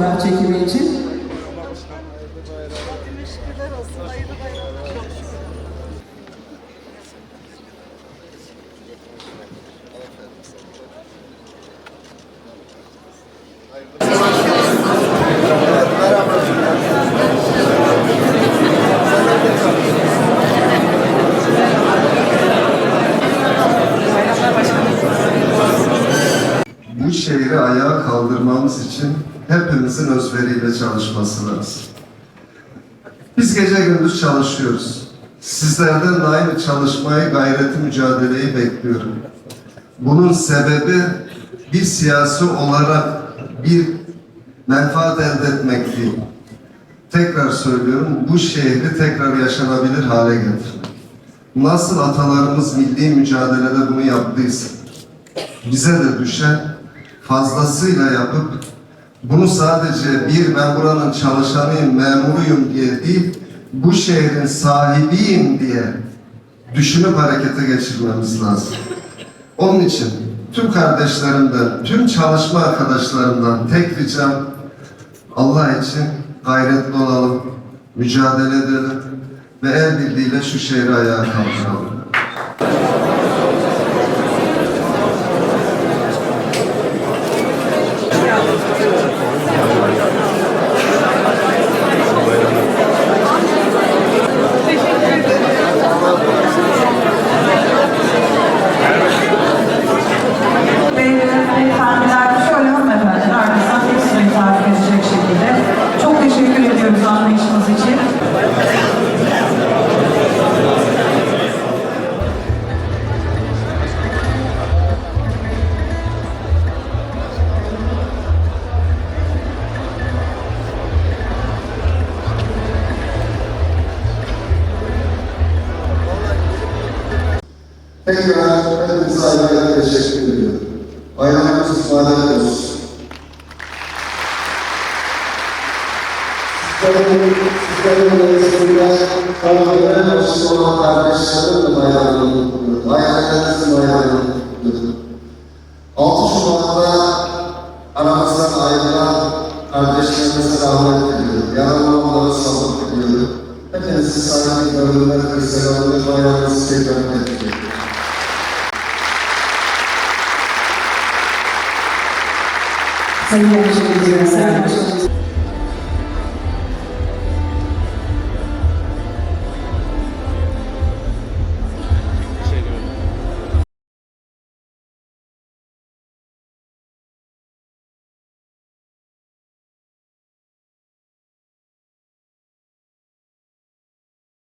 fotoğraf çekimi için. Hayırlı bayramlar. bu şehri ayağa kaldırmamız için hepimizin özveriyle çalışması lazım. Biz gece gündüz çalışıyoruz. Sizlerden de aynı çalışmayı, gayreti, mücadeleyi bekliyorum. Bunun sebebi bir siyasi olarak bir menfaat elde etmek değil. Tekrar söylüyorum, bu şehri tekrar yaşanabilir hale getirmek. Nasıl atalarımız milli mücadelede bunu yaptıysa, bize de düşen fazlasıyla yapıp bunu sadece bir ben buranın çalışanıyım, memuruyum diye değil, bu şehrin sahibiyim diye düşünüp harekete geçirmemiz lazım. Onun için tüm kardeşlerimden, tüm çalışma arkadaşlarımdan tek ricam Allah için gayretli olalım, mücadele edelim ve el birliğiyle şu şehri ayağa kaldıralım. Tekrar hepinize ayrıca teşekkür ediyorum. Bayramınız mübarek olsun. Sizlerin, sizlerin arasında tanrıların başında olan kardeşlerim de bayramını kutluyorum. Ailenizin bayramını kutluyorum. 6 Şubat'ta aramızdan ayrılan kardeşlerimize rahmet diliyorum. Yaralı olanlara sabır diliyorum. Hepinizi saygıyla, hürmetle selamlıyorum. Bayramınızı tekrar ediyorum. Senhor Jesus.